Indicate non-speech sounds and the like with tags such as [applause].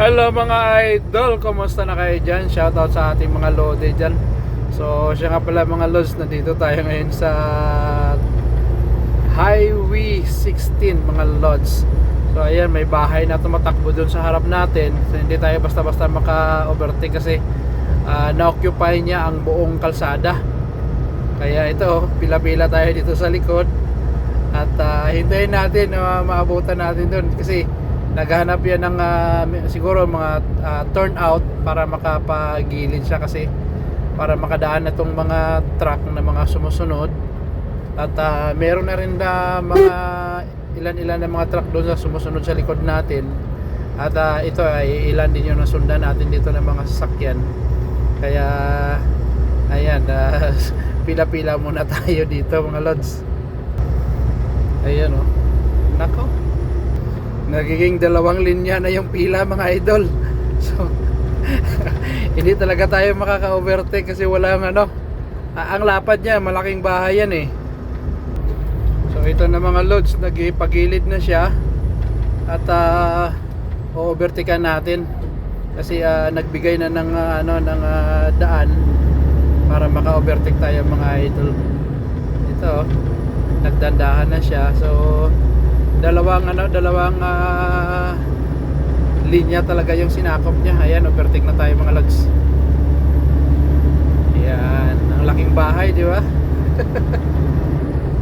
Hello mga idol, kumusta na kayo dyan? Shoutout sa ating mga lode dyan. So siya nga pala mga lods, nandito tayo ngayon sa Highway 16 mga lods. So ayan, may bahay na tumatakbo dun sa harap natin. So hindi tayo basta-basta maka-overtake kasi ah, na-occupy niya ang buong kalsada. Kaya ito, pila-pila tayo dito sa likod. At ah, hintayin natin na maabutan natin dun kasi naghahanap yan ng ah, siguro mga ah, turnout para makapagilid siya kasi para makadaan na tong mga truck na mga sumusunod. At ah, meron na rin na mga ilan-ilan na mga truck doon sa sumusunod sa likod natin. At ah, ito ay ilan din yung nasundan natin dito ng mga sasakyan. Kaya ayan ah, [laughs] pila-pila muna tayo dito mga lods. Ayan oh. Nako nagiging dalawang linya na yung pila mga idol. So [laughs] hindi talaga tayo makaka-overtake kasi walang ano. Ah, ang lapad niya malaking bahay yan eh. So ito na mga loads nagipagilid na siya. At uh, overtakean natin. Kasi ah, nagbigay na ng ah, ano ng ah, daan para maka-overtake tayo mga idol. Ito nagdandahan na siya. So dalawang ano dalawang ah, linya talaga yung sinakop niya. Ayan overtake na tayo mga lods. Ayan ang laking bahay di ba [laughs]